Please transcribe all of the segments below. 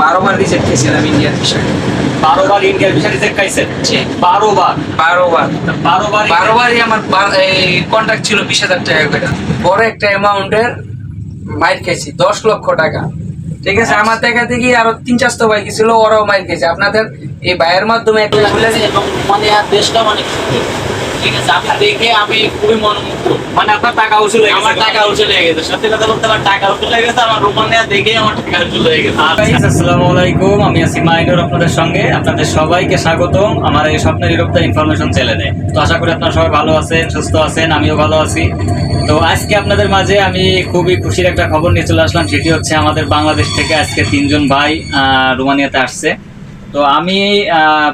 বারো বার রিজেক্ট খেয়েছিলাম বার ভিসা রিজেক্ট খাইছেন? কন্ট্রাক্ট ছিল বিশ হাজার টাকা করে। বড় একটা অ্যামাউন্টের মাইর খেয়েছি দশ লক্ষ টাকা। ঠিক আছে? আমার দেখা দেখি আরও তিন চারশো বাইক ছিল ওরাও মাইর খেয়েছে। আপনাদের এই ভাইয়ের মাধ্যমে একটু বলে দিন। এবং মানে আর দেশটা অনেক ঠিক আছে আমি দেখে আমি খুবই মনোমুগ্ধ। মানে আপনার টাকা উসুল হয়ে আমার টাকা উঠে লেগে গেছে সত্যি কথা বলতে আমার টাকা উঠে লেগে গেছে আমার রোমানিয়া দেখেই আমার টাকা উঠে লেগে গেছে। আচ্ছা, আসসালামু আলাইকুম আমি আছি মাইনুর আপনাদের সঙ্গে। আপনাদের সবাইকে স্বাগতম আমার এই স্বপ্নের ইউরোপটা ইনফরমেশন চ্যানেলে তো আশা করি আপনারা সবাই ভালো আছেন সুস্থ আছেন আমিও ভালো আছি। তো আজকে আপনাদের মাঝে আমি খুবই খুশির একটা খবর নিয়ে চলে আসলাম সেটি হচ্ছে আমাদের বাংলাদেশ থেকে আজকে তিনজন ভাই আহ, রোমানিয়াতে আসছে। তো আমি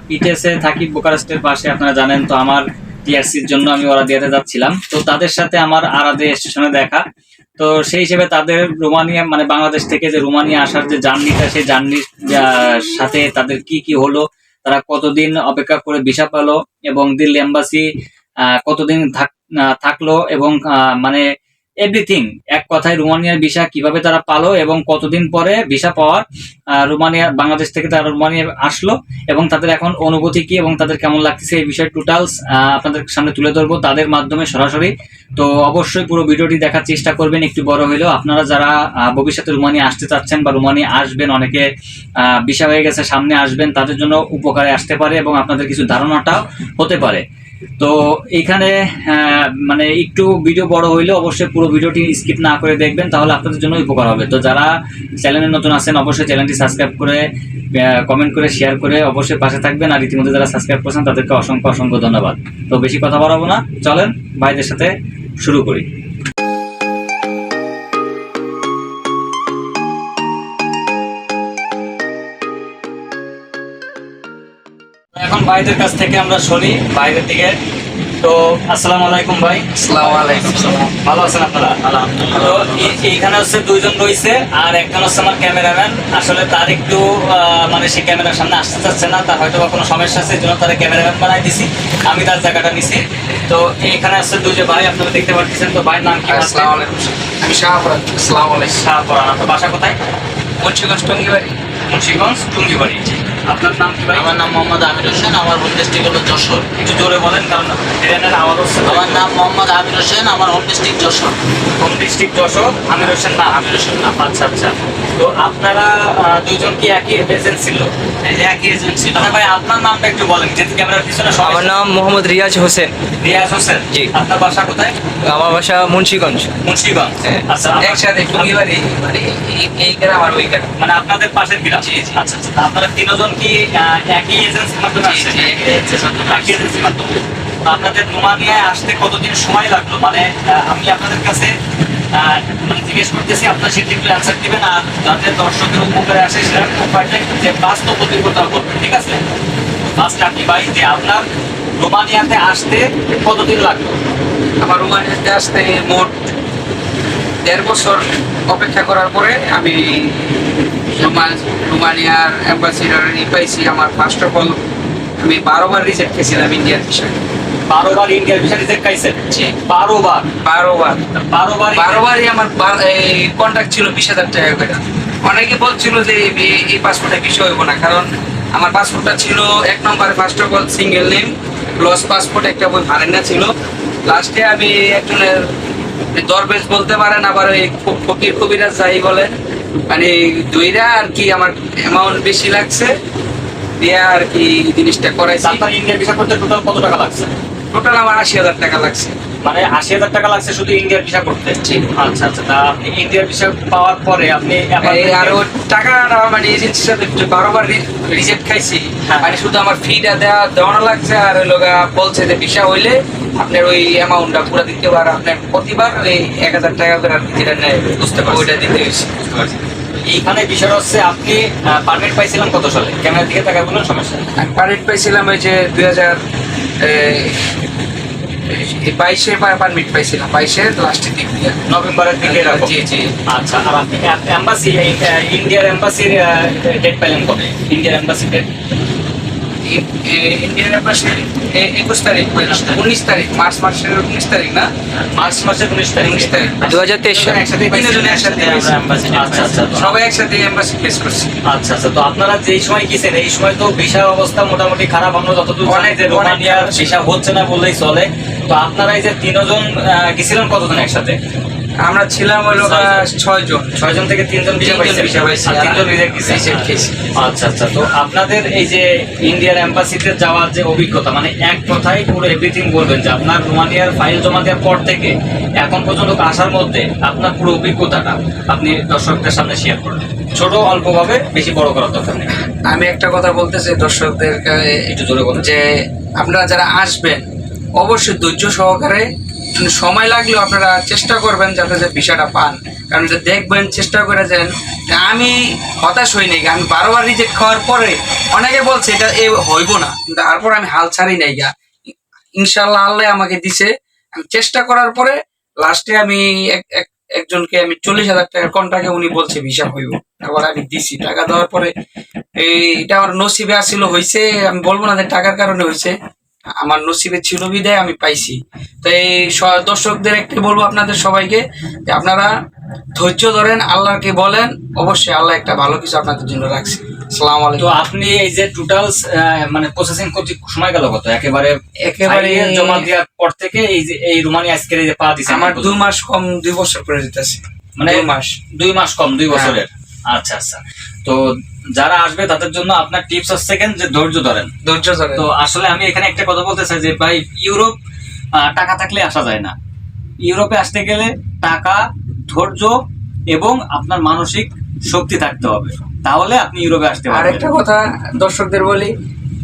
পিটিএসে থাকি বুকারেস্টের পাশে আপনারা জানেন তো আমার টিআরসির জন্য আমি ওরা দিয়াতে যাচ্ছিলাম। তো তাদের সাথে আমার আরাদে স্টেশনে দেখা। তো সেই হিসেবে তাদের রোমানিয়া মানে বাংলাদেশ থেকে যে রোমানিয়া আসার যে জার্নিটা, সেই জার্নির সাথে তাদের কি কি হলো, তারা কতদিন অপেক্ষা করে ভিসা পেল এবং দিল্লি এম্বাসি কতদিন থাকল এবং মানে এভরিথিং, এক কথায় রোমানিয়ার ভিসা কীভাবে তারা পালো এবং কতদিন পরে ভিসা পাওয়ার রোমানিয়া, বাংলাদেশ থেকে তারা রোমানিয়া আসলো এবং তাদের এখন অনুভূতি কি এবং তাদের কেমন লাগতেছে এই বিষয়ে টোটালস আপনাদের সামনে তুলে ধরবো তাদের মাধ্যমে সরাসরি। তো অবশ্যই পুরো ভিডিওটি দেখার চেষ্টা করবেন, একটু বড় হলেও আপনারা যারা ভবিষ্যতে রোমানিয়া আসতে চাচ্ছেন বা রোমানিয়া আসবেন, অনেকে ভিসা হয়ে গেছে, সামনে আসবেন, তাদের জন্য উপকারে আসতে পারে এবং আপনাদের কিছু ধারণাটাও হতে পারে। তো এখানে মানে একটু ভিডিও বড় হইলে অবশ্যই পুরো ভিডিওটি স্কিপ না করে দেখবেন, তাহলে আপনাদের জন্য উপকার হবে। তো যারা চ্যানেলে নতুন আছেন, অবশ্যই চ্যানেলটি সাবস্ক্রাইব করে কমেন্ট করে শেয়ার করে অবশ্যই পাশে থাকবেন। আর ইতিমধ্যে যারা সাবস্ক্রাইব করছেন, তাদেরকে অসংখ্য অসংখ্য ধন্যবাদ। তো বেশি কথা বাড়াবো না। চলেন, ভাইদের সাথে শুরু করি। ভাইদের কাছ থেকে আমরা শুনি বাইরের দিকে। তো আসসালামু আলাইকুম ভাই। আসসালামু আলাইকুম ভালো আছেন আপনারা? তো এই- এইখানে হচ্ছে দুইজন রয়েছে আর একজন হচ্ছে আমার ক্যামেরাম্যান। আসলে তার একটু মানে সে ক্যামেরার সামনে আসতে চাচ্ছে না তার হয়তো বা কোনো সমস্যা আছে এই জন্য তারা ক্যামেরাম্যান বানাই দিছি। আমি তার জায়গাটা নিছি। তো এইখানে আছে দুই যে ভাই আপনারা দেখতে পাচ্ছেন তো ভাইয়ের নাম কি আসসালামু আলাইকুম আমি শাহপুর আসসালামু আলাইকুম। শাহপুরান। আপনার বাসা কোথায়? মুন্সিগঞ্জ টঙ্গিবাড়ি। মুন্সিগঞ্জ টুঙ্গিবাড়ি। আপনার নাম আমার নাম মোহাম্মদ আমির হোসেন আমার হোম ডিস্ট্রিক্ট হলো যশোর। একটু জোরে বলেন কারণ ট্রেনের আওয়াজ হচ্ছে আমার নাম মোহাম্মদ আমির হোসেন আমার home district Jessore. Home district Jessore Amir Hossain না আমির হোসেন না। আচ্ছা আচ্ছা। তো আপনারা আহ, দুইজন কি একই এজেন্সি ছিল? একই এজেন্সি আচ্ছা ভাই আপনার নামটা একটু বলেন যেহেতু ক্যামেরার পিছনে আমার নাম মোহাম্মদ রিয়াজ হোসেন। রিয়াজ হোসেন? জি। আপনার বাসা কোথায়? আমার বাসা মুন্সিগঞ্জ। মুন্সিগঞ্জ। হ্যাঁ। আচ্ছা একসাথে টঙ্গিবাড়ি মানে এই- গ্রাম আর ওই গ্রাম। মানে আপনাদের পাশের গ্রাম। আচ্ছা আচ্ছা। তা আপনারা তিনজন কি একই এজেন্সির মাধ্যমে আসছেন? একই এজেন্সির মাধ্যমে আপনাদের রোমানিয়ায় আসতে কতদিন সময় লাগল? মানে আমি আপনাদের কাছে জিজ্ঞেস করতেছি, আপনার দিবেন আর ঠিক আছে? আপনি আপনার রোমানিয়াতে আসতে কতদিন লাগল আমার রোমানিয়াতে আসতে মোট দেড় বছর অপেক্ষা করার পরে আমি রোমা- রোমানিয়ার আমার ফার্স্ট অফ অল আমি বারো বার রিজেক্ট খেয়েছিলাম ইন্ডিয়ার বিষয়ে বারো বার ইন্ডিয়ার ভিসা রিজেক্ট খাইছেন বারো বার। বারো বার। বারো বার বারো বারই আমার কন্ট্রাক্ট ছিল বিশ হাজার টাকা করে। অনেকে বলছিল যে এই- এই পাসপোর্টে বিষয় হইব না কারণ আমার পাসপোর্টটা ছিল এক নম্বরে first of all single name plus passport একটা বই ফারেন্না ছিল। লাস্টে আমি একজনের দরবেশ বলতে পারেন আবার ওই ফকির কবিরাজ যাই বলেন মানে দুইটা আর কি আমার অ্যামাউন্ট বেশি লাগছে দিয়ে আর কি জিনিসটা করাইছি। আপনার ইন্ডিয়ার ভিসা করতে টোটাল কত টাকা লাগছে? টোটাল আমার আশি হাজার টাকা লাগছে। মানে আশি হাজার টাকা লাগছে শুধু ইন্ডিয়ার ভিসা করতে? আচ্ছা আচ্ছা তা আপনি ইন্ডিয়ার ভিসা পাওয়ার পরে আপনি আর টাকাটা মানে এজেন্সির সাথে বারোবার রিজেক্ট খাইছি। হ্যাঁ। মানে শুধু আমার ফিটা দেওয়া দেওয়ানো লাগছে আর ওই লোকা বলছে যে ভিসা হইলে আপনার ওই অ্যামাউন্টটা পুরো দিতে পারে আপনার প্রতিবার ওই এক হাজার টাকা করে কি যেটা নেয় বুঝতে পারছি ওইটা দিতে হয়েছে এইখানে বিষয়টা হচ্ছে আপনি পারমিট পাইছিলেন কত সালে? ক্যামেরার দিকে তাকায় বলুন সমস্যা পারমিট পাইছিলাম ওই যে দুই হাজার বাইশে পারমিট পাইছিলাম। বাইশে লাস্টের দিক দিয়ে নভেম্বরের দিকে জি জি। আচ্ছা আর আপনি এম্বাসি ইন্ডিয়ার এম্বাসির ডেট পাইলেন কবে? ইন্ডিয়ার এম্বাসি ডেট ইন্ডিয়ান এম্বাসি একুশ তারিখ উনিশ তারিখ মার্চ মাসের উনিশ তারিখ না? মার্চ মাসের উনিশ তারিখ। উনিশ তারিখ। দু হাজার তেইশ একসাথে তিনজন একসাথে আচ্ছা আচ্ছা। তো সবাই একসাথে এম্বাসি ফেস করছি। আচ্ছা আচ্ছা। তো আপনারা যেই সময় গেছেন এই সময় তো ভিসার অবস্থা মোটামুটি খারাপ। আমরা যতদূর জানি যে রোমানিয়ার। ভিসা হচ্ছে না বললেই চলে। তো আপনারা এই যে তিনজন গেছিলেন কতজন একসাথে? আমরা ছিলাম হলো ছয় জন ছয়জন। থেকে তিনজন ভিসা পাইছি। তিনজন রিজেক্ট গেছে Reject আচ্ছা। আচ্ছা তো আপনাদের এই যে ইন্ডিয়ান এম্বাসিতে যাওয়ার যে অভিজ্ঞতা মানে এক কথায় পুরো এভরিথিং বলবেন যে আপনার রোমানিয়ার ফাইল জমা দেওয়ার পর থেকে এখন পর্যন্ত আসার মধ্যে আপনার পুরো অভিজ্ঞতাটা আপনি দর্শকদের সামনে শেয়ার করবেন ছোট অল্পভাবে বেশি বড় করার দরকার নেই। আমি একটা কথা বলতে চাই দর্শকদের একটু জোরে বলুন। যে আপনারা যারা আসবেন অবশ্যই ধৈর্য সহকারে সময় লাগলেও আপনারা চেষ্টা করবেন যাতে যে ভিসাটা পান। কারণ যে দেখবেন, চেষ্টা করে যেন। আমি হতাশ হই নাই, আমি বারবার রিজেক্ট খাওয়ার পরে অনেকে বলছে, এটা এ হইব না। কিন্তু তারপর আমি হাল ছাড়ি নাই গা। ইনশাল্লাহ আল্লাহ আমাকে দিছে। আমি চেষ্টা করার পরে লাস্টে আমি এক- এক- একজনকে আমি চল্লিশ হাজার টাকার কন্ট্রাক্টে উনি বলছে, ভিসা হইব। তারপর আমি দিছি। টাকা দেওয়ার পরে এটা আমার নসিবে আসছিল হয়েছে আমি বলব না যে টাকার কারণে হয়েছে আমার নসিবে ছিল বিদায় আমি পাইছি। তো এই দর্শকদের একটি বলব আপনাদের সবাইকে যে আপনারা ধৈর্য ধরেন আল্লাহকে বলেন অবশ্যই আল্লাহ একটা ভালো কিছু আপনাদের জন্য রাখছে। সালাম তো আলাইকুম আপনি এই যে টোটাল মানে প্রসেসিং করতে সময় গেল কত? একেবারে একেবারে জমা দেওয়ার পর থেকে এই যে এই রোমানি আজকের এই যে পা দিছে আমার দুই মাস কম দুই বছর করে যেতেছে মানে দুই মাস। দুই মাস কম দুই হ্যাঁ। বছরের। আচ্ছা আচ্ছা। তো যারা আসবে তাদের জন্য আপনার টিপস হচ্ছে সেকেন্ড যে ধৈর্য ধরেন। ধৈর্য ধরেন। তো আসলে আমি এখানে একটা কথা বলতে চাই যে ভাই ইউরোপ টাকা থাকলে আসা যায় না। ইউরোপে আসতে গেলে টাকা ধৈর্য এবং আপনার মানসিক শক্তি থাকতে হবে। তাহলে আপনি ইউরোপে আসতে আর পারবেন। একটা কথা দর্শকদের বলি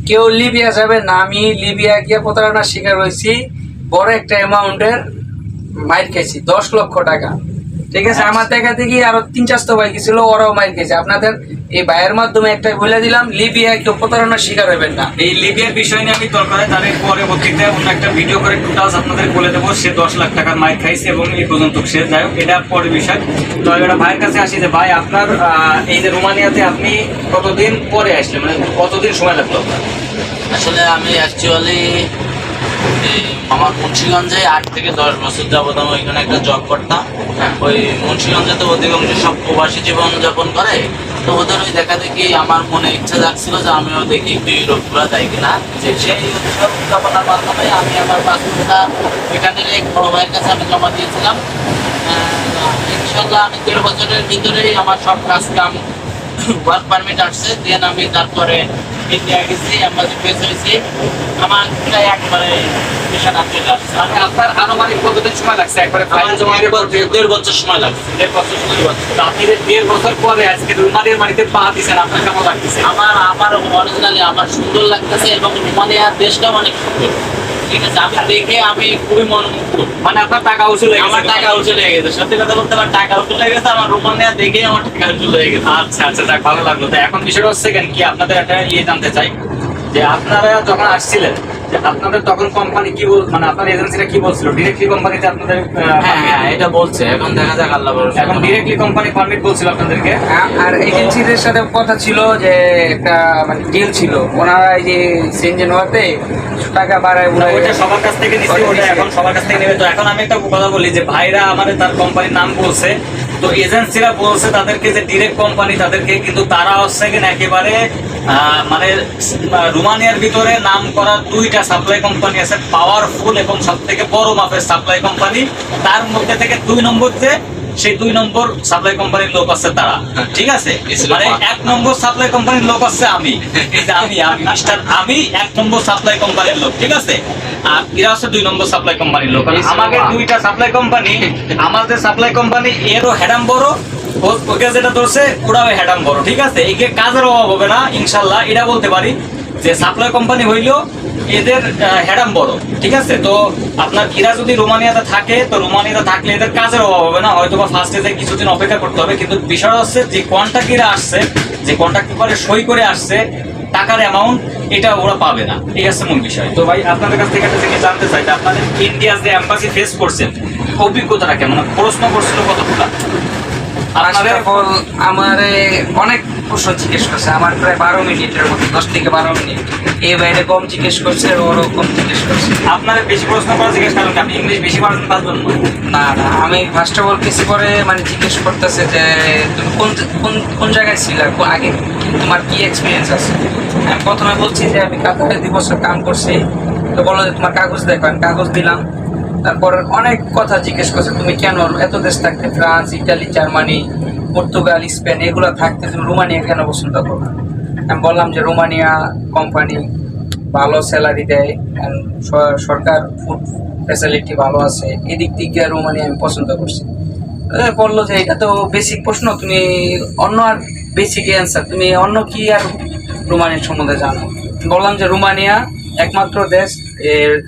কেউ লিবিয়া যাবে না আমি লিবিয়া গিয়ে প্রতারণার শিকার হয়েছি বড় একটা অ্যামাউন্টের মাইর খেয়েছি দশ লক্ষ টাকা। ঠিক আছে আমার দেখা দেখি আরও তিন চারশো ভাই ছিল ওরাও মাইর খেয়েছে। আপনাদের এই ভাইয়ের মাধ্যমে একটা বলে দিলাম লিবিয়া কেউ প্রতারণার শিকার হবেন না। এই লিবিয়ার বিষয় নিয়ে আমি দরকার হয় তাদের পরবর্তীতে অন্য একটা ভিডিও করে টোটালস আপনাদের বলে দেবো। সে দশ লাখ টাকার মাইক খাইছে এবং এই পর্যন্ত সে যাই হোক এটা পরে বিষয়। তো এবার ভাইয়ের কাছে আসি যে ভাই আপনার আহ, এই যে রোমানিয়াতে আপনি কতদিন পরে আসলেন? মানে কতদিন সময় লাগল আপনার? আসলে আমি অ্যাকচুয়ালি আমার মুন্সিগঞ্জে আট থেকে দশ বছর যাবত আমি ওইখানে একটা জব করতাম। ওই মুন্সিগঞ্জে তো অধিকাংশ সব প্রবাসী জীবন যাপন করে। তো ওদের ওই দেখা দেখি আমার মনে ইচ্ছা জাগছিল যে আমিও দেখি একটু ইউরোপ ঘোরা যায় কিনা। যে সেই উদ্যাপনার মাধ্যমে আমি আমার পাসপোর্টটা ওইখানের এক বড় ভাইয়ের কাছে আমি জমা দিয়েছিলাম। ইনশাল্লাহ আমি দেড় বছরের ভিতরেই আমার সব কাজ কাম ওয়ার্ক পারমিট আসছে। দেন আমি তারপরে ইন্ডিয়া গেছি আমাদের ফেস হয়েছি আমার প্রায় একবারে মিশন চলে আসছে মানে আপনার আনুমানিক কতদিন সময় লাগছে? একবারে আমার ফাইল জমা দেড় বছর- সময় লাগছে। দেড় বছর। আপনি দেড় বছর পরে আজকে রুমানের মাটিতে পা দিচ্ছেন আপনার কেমন লাগতেছে আমার আমার অরিজিনালি আমার সুন্দর লাগতেছে এবং রুমানিয়ার দেশটাও অনেক সুন্দর। ঠিক আছে আমি দেখে আমি খুবই মনোমুগ্ধ মানে আপনার টাকা উসুল হয়ে গেছে। আমার টাকা গেছে সত্যি কথা বলতে আমার টাকা হয়ে গেছে আমার আমার টাকা হয়ে গেছে। আচ্ছা আচ্ছা যাক ভালো লাগল। তো এখন বিষয়টা হচ্ছে কেন কি? আপনাদের একটা ইয়ে জানতে চাই যে আপনারা যখন আসছিলেন যে আপনাদের তখন কোম্পানি কি বল মানে আপনার এজেন্সিটা কি বলছিল? ডিরেক্টলি কোম্পানিতে আপনাদের হ্যাঁ হ্যাঁ এটা বলছে এখন দেখা যাক আল্লাহ ভরসা। এখন ডিরেক্টলি কোম্পানি পারমিট বলছিল আপনাদেরকে? আর এজেন্সিদের সাথে কথা ছিল যে একটা মানে ডিল ছিল। ওনারা এই যে সেনজেন হওয়াতে টাকা বাড়ায় ওইটা সবার কাছ থেকে নিচ্ছি ওটা ওটা। এখন সবার কাছ থেকে নেবে। তো এখন আমি একটা কথা বলি যে ভাইরা আমাদের তার কোম্পানির নাম বলছে তো এজেন্সিরা বলছে তাদেরকে যে ডিরেক্ট কোম্পানি তাদেরকে কিন্তু তারা হচ্ছে কিনা একেবারে মানে রোমানিয়ার ভিতরে নাম করা দুইটা সাপ্লাই কোম্পানি আছে পাওয়ারফুল এবং সব থেকে বড় মাপের সাপ্লাই কোম্পানি তার মধ্যে থেকে দুই নম্বর যে সেই দুই নম্বর সাপ্লাই কোম্পানির লোক আছে তারা। ঠিক আছে? মানে এক নম্বর সাপ্লাই কোম্পানির লোক আছে আমি। আমি আমি মিস্টার আমি এক নম্বর সাপ্লাই কোম্পানির লোক ঠিক আছে? আর এরা হচ্ছে দুই নম্বর সাপ্লাই কোম্পানির লোক। আমাকে দুইটা সাপ্লাই কোম্পানি আমাদের সাপ্লাই কোম্পানি এরও হেডাম বড় ওকে যেটা ধরছে ওরাও হেডাম বড় ঠিক আছে? একে কাজের অভাব হবে না ইনশাল্লাহ এটা বলতে পারি যে সাপ্লাই কোম্পানি হইলেও এদের হেডাম বড় ঠিক আছে? তো আপনার এরা যদি রোমানিয়াতে থাকে তো রোমানিয়াতে থাকলে এদের কাজের অভাব হবে না হয়তো বা ফার্স্ট এতে কিছুদিন অপেক্ষা করতে হবে কিন্তু বিষয় হচ্ছে যে কন্ট্রাক্টিরা আসছে যে কন্ট্রাক্ট পেপারে সই করে আসছে টাকার অ্যামাউন্ট এটা ওরা পাবে না এই আছে মূল বিষয়? তো ভাই আপনাদের কাছ থেকে একটা জিনিস জানতে চাই যে আপনাদের ইন্ডিয়া যে এম্বাসি ফেস করছেন অভিজ্ঞতাটা কেমন? প্রশ্ন করছিল কতগুলা? আর আমার অনেক প্রশ্ন জিজ্ঞেস করছে আমার প্রায় বারো মিনিটের মতো দশ থেকে বারো মিনিট। এই বাইরে কম জিজ্ঞেস করছে ওরও কম জিজ্ঞেস করছে। আপনার বেশি প্রশ্ন করা জিজ্ঞেস করেন আপনি ইংলিশ বেশি পারবেন পারবেন না না না আমি ফার্স্ট অফ অল কিছু করে মানে জিজ্ঞেস করতেছে যে তুমি কোন কোন কোন জায়গায় ছিলে? আগে তোমার কি এক্সপিরিয়েন্স আছে? আমি প্রথমে বলছি যে আমি কাতারে দুই বছর কাম করছি। তো বলল যে তোমার কাগজ দেখো। আমি কাগজ দিলাম। তারপর অনেক কথা জিজ্ঞেস করছে তুমি কেন এত দেশ থাকতে? France Italy Germany. Portugal, Spain, এগুলো থাকতে তুমি রোমানিয়া কেন পছন্দ করো? না? আমি বললাম যে রোমানিয়া কোম্পানি ভালো স্যালারি দেয় সরকার ফুড ফ্যাসিলিটি ভালো আছে। এদিক দিক দিয়ে রোমানিয়া আমি পছন্দ করছি। বলল যে এটা তো বেসিক প্রশ্ন, তুমি অন্য আর বেসিক অ্যান্সার তুমি অন্য কি আর রোমানিয়ার সম্বন্ধে জানো? বললাম যে রোমানিয়া একমাত্র দেশ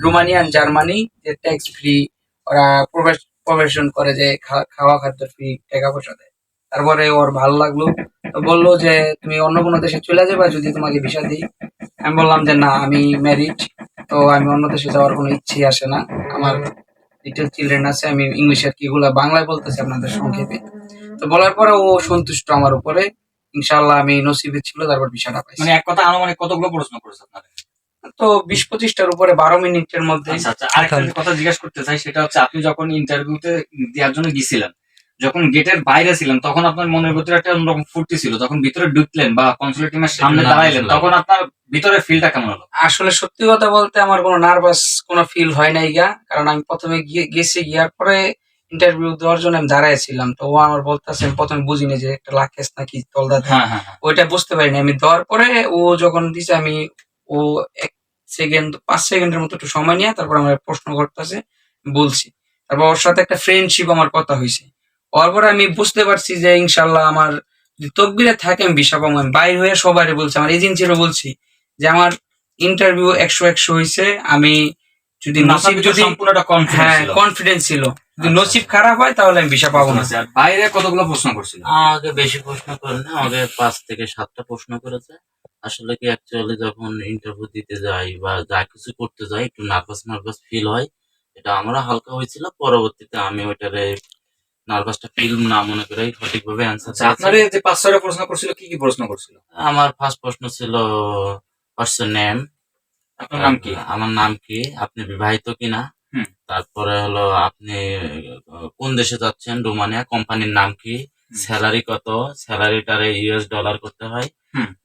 রোমানিয়া জার্মানি, যে ট্যাক্স ফ্রি ওরা প্রবেশ প্রবেশন করে যে খাওয়া খাদ্য ফ্রি টাকা পয়সা দেয়। তারপরে ওর ভালো লাগল। তো বলল যে তুমি অন্য কোনো দেশে চলে যাবে যদি তোমাকে ভিসা দিই? আমি বললাম যে না আমি ম্যারিড তো আমি অন্য দেশে যাওয়ার কোনো ইচ্ছে আসে না। আমার লিটল চিলড্রেন আছে আমি ইংলিশের কিগুলা বাংলায় বলতেছি আপনাদের সংক্ষেপে। তো বলার পরে ও সন্তুষ্ট আমার উপরে। ইনশাল্লাহ আমি নসিবে ছিল তারপর ভিসাটা পাইছি। মানে এক কথা আনুমানিক কতগুলো প্রশ্ন করেছে আপনাকে তো বিশ পঁচিশটার উপরে বারো মিনিটের মধ্যে। আচ্ছা আচ্ছা আরেকটা কথা জিজ্ঞেস করতে চাই সেটা হচ্ছে আপনি যখন ইন্টারভিউতে দেওয়ার জন্য গেছিলেন যখন গেটের বাইরে ছিলেন তখন আপনার মনের ভিতরে একটা অন্যরকম ফুর্তি ছিল। যখন ভিতরে ঢুকলেন বা কনসুলেট টিমের সামনে দাঁড়াইলেন তখন আপনার ভিতরে ফিলটা কেমন হলো? আসলে সত্যি কথা বলতে আমার কোনো নার্ভাস কোনো ফিল হয় নাই গা। কারণ আমি প্রথমে গিয়ে গেছি গিয়ার পরে ইন্টারভিউ দেওয়ার জন্য আমি দাঁড়াইছিলাম। তো ও আমার বলতেছে আমি প্রথমে বুঝিনি যে একটা লাকেশ নাকি তলদা। হ্যাঁ হ্যাঁ হ্যাঁ। ওইটা বুঝতে পারিনি। আমি দেওয়ার পরে ও যখন দিছে আমি ও এক সেকেন্ড পাঁচ সেকেন্ডের মতো একটু সময় নিয়ে তারপর আমার প্রশ্ন করতেছে বলছি। তারপর ওর সাথে একটা ফ্রেন্ডশিপ আমার কথা হয়েছে। ওর পরে আমি বুঝতে পারছি যে ইনশাল্লাহ আমার যদি তকবিরে থাকে আমি বিষা পাবো আমি বাইর হয়ে সবারই বলছি আমার এজেন্সিরও বলছি যে আমার ইন্টারভিউ একশো একশো হয়েছে আমি যদি নসিব যদি হ্যাঁ কনফিডেন্স ছিল। যদি আচ্ছা। নসিব খারাপ হয় তাহলে আমি বিষা পাবো না। আচ্ছা, আর বাইরে কতগুলো প্রশ্ন করছিল আমাকে বেশি প্রশ্ন করেন না আমাকে পাঁচ থেকে সাতটা প্রশ্ন করেছে। আসলে কি অ্যাকচুয়ালি যখন ইন্টারভিউ দিতে যাই বা যা কিছু করতে যাই একটু নার্ভাস নার্ভাস ফিল হয়। এটা আমরা হালকা হয়েছিল পরবর্তীতে আমি ওইটারে নার্ভাসটা ফিল না মনে করে সঠিকভাবে আচ্ছা অ্যান্সার আপনার যে পাঁচ ছয়টা প্রশ্ন করছিল কি কি প্রশ্ন করছিল? আমার ফার্স্ট প্রশ্ন ছিল হোয়াটস নেম আপনার নাম কি? আমার নাম কি? আপনি বিবাহিত কিনা? তারপরে হলো আপনি কোন দেশে যাচ্ছেন? রোমানিয়া। কোম্পানির নাম কি। স্যালারি কত? স্যালারিটারে ইউএস ডলার করতে হয়।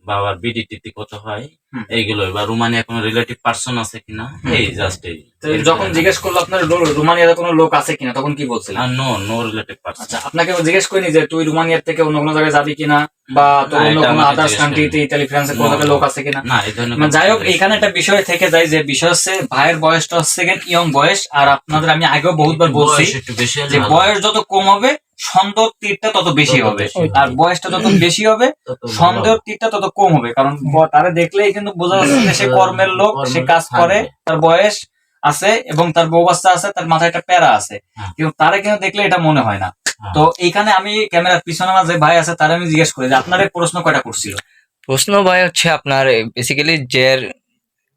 বা আবার বিডিটিতে কত হয়। এইগুলো। বা রোমানিয়া কোনো রিলেটিভ পার্সন আছে কিনা? এই জাস্ট এই। যখন জিজ্ঞেস করল আপনার রোমানিয়াতে কোনো লোক আছে কিনা তখন কি বলছিলেন? নো নো রিলেটিভ পার্সন আচ্ছা আপনাকে জিজ্ঞেস করিনি যে তুই রোমানিয়ার থেকে অন্য কোনো জায়গায় যাবি কিনা? বা তোর অন্য কোনো আদার্স কান্ট্রিতে। ইতালি ফ্রান্সে কোনো জায়গায় লোক আছে কিনা? না এই ধরনের মানে যাই হোক এখানে একটা বিষয় থেকে যায় যে বিষয় হচ্ছে ভাইয়ের বয়সটা হচ্ছে ইয়ং বয়স। আর আপনাদের আমি আগেও বহুতবার বলছি যে বয়স যত কম হবে সন্দেহ তীরটা তত বেশি হবে। আর বয়সটা যত বেশি হবে। সন্দেহ তীরটা তত কম হবে। কারণ তারা দেখলেই কিন্তু বোঝা যাচ্ছে যে সে কর্মের লোক সে কাজ করে তার বয়স আছে এবং তার বউ বাচ্চা আছে তার মাথায় একটা প্যারা আছে। হ্যাঁ। কিন্তু তারা কিন্তু দেখলে এটা মনে হয় না। হ্যাঁ। তো এইখানে আমি ক্যামেরার পিছনে আমার যে ভাই আছে তারা আমি জিজ্ঞেস করি যে আপনার এই প্রশ্ন কয়টা করছিল? প্রশ্ন ভাই হচ্ছে আপনার বেসিক্যালি যে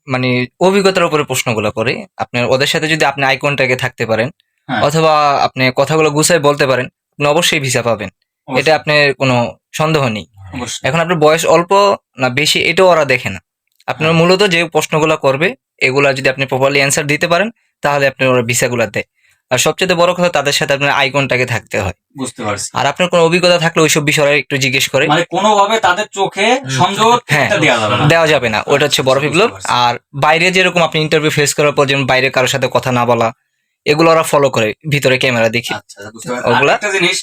মানে অভিজ্ঞতার উপরে প্রশ্নগুলো করে। আপনার ওদের সাথে যদি আপনি আই কন্ট্যাক্টে থাকতে পারেন হ্যাঁ। অথবা আপনি কথাগুলো গুছাই বলতে পারেন আপনি অবশ্যই ভিসা পাবেন। এটা আপনার কোনো সন্দেহ নেই। এখন আপনার বয়স অল্প না বেশি এটাও ওরা দেখে না। আপনার হ্যাঁ। মূলত যে প্রশ্নগুলো করবে এগুলা যদি আপনি প্রপারলি অ্যান্সার দিতে পারেন তাহলে আপনার ওরা ভিসাগুলো দেয়। আর সবচেয়ে বড় কথা তাদের সাথে আপনার আইকনটাকে থাকতে হয়। বুঝতে পারছি। আর আপনার কোনো অভিজ্ঞতা থাকলে ওইসব বিষয়ে একটু জিজ্ঞেস করে। মানে কোনোভাবে তাদের চোখে সন্দেহ হ্যাঁ। দেওয়া যাবে না। দেওয়া যাবে না। ওটা হচ্ছে বড় বিপ্লব আর বাইরে যেরকম আপনি ইন্টারভিউ ফেস করার পর যেমন বাইরে কারোর সাথে কথা না বলা এগুলো ওরা ফলো করে ভিতরে ক্যামেরা দেখে। আচ্ছা বুঝতে পারছি ওগুলা? একটা জিনিস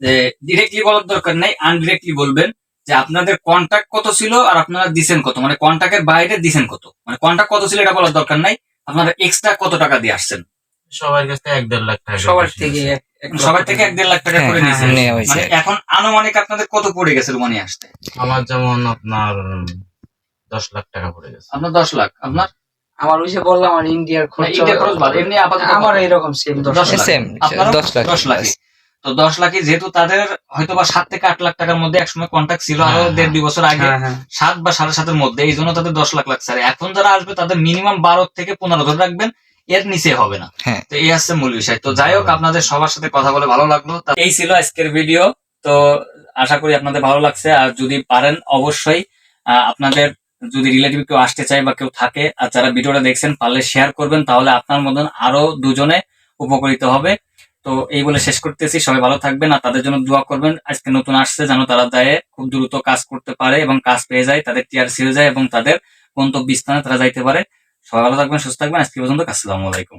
যে ডিরেক্টলি বলার দরকার নাই আনডিরেক্টলি বলবেন যে আপনাদের কন্টাক্ট কত ছিল আর আপনারা দিছেন কত? মানে কন্টাক্টের বাইরে দিছেন কত? মানে কন্টাক্ট কত ছিল এটা বলার দরকার নাই আপনারা এক্সট্রা কত টাকা দিয়ে আসছেন? সবার কাছ থেকে এক দেড় লাখ টাকা সবার থেকে সবার থেকে এক দেড় লাখ টাকা হ্যাঁ, করে হ্যাঁ, নিয়েছেন মানে এখন আনুমানিক আপনাদের কত পড়ে গেছে রুমানি আসতে? আমার যেমন আপনার দশ লাখ টাকা পড়ে গেছে। আপনার দশ লাখ আপনার? আমার ওই যে বললাম আমার ইন্ডিয়ার খরচ এমনি আপাতত আমার কত? এরকম সেম দশ লাখ। লাখ। সেম দশ লাখ দশ লাখই তো দশ লাখই যেহেতু তাদের হয়তো বা সাত থেকে আট লাখ টাকার মধ্যে একসময় কন্ট্যাক্ট ছিল আরও হ্যাঁ, দেড় দুই বছর আগে হ্যাঁ হ্যাঁ সাত বা সাড়ে সাতের মধ্যে এই জন্য তাদের দশ লাখ লাগছে আর এখন যারা আসবে তাদের মিনিমাম বারো থেকে পনেরো ধরে রাখবেন এর নিচে হবে না হ্যাঁ। তো এই হচ্ছে মূল বিষয় তো যাই হোক আপনাদের সবার সাথে কথা বলে ভালো লাগল এই ছিল আজকের ভিডিও তো আশা করি আপনাদের ভালো লাগছে আর যদি পারেন অবশ্যই আহ, আপনাদের যদি রিলেটিভ কেউ আসতে চায় বা কেউ থাকে আর যারা ভিডিওটা দেখছেন, পারলে শেয়ার করবেন, তাহলে আপনার মতন আরও দুজনে উপকৃত হবে। তো এই বলে শেষ করতেছি। সবাই ভালো থাকবেন আর তাদের জন্য দোয়া করবেন। আজকে নতুন আসছে, যেন তারা যায় খুব দ্রুত কাজ করতে পারে এবং কাজ পেয়ে যায়, তাদের টিয়ার হয়ে যায় এবং তাদের গন্তব্য স্থানে তারা যাইতে পারে। সবাই ভালো থাকবেন, সুস্থ থাকবেন। আজকে পর্যন্ত আসসালামু আলাইকুম।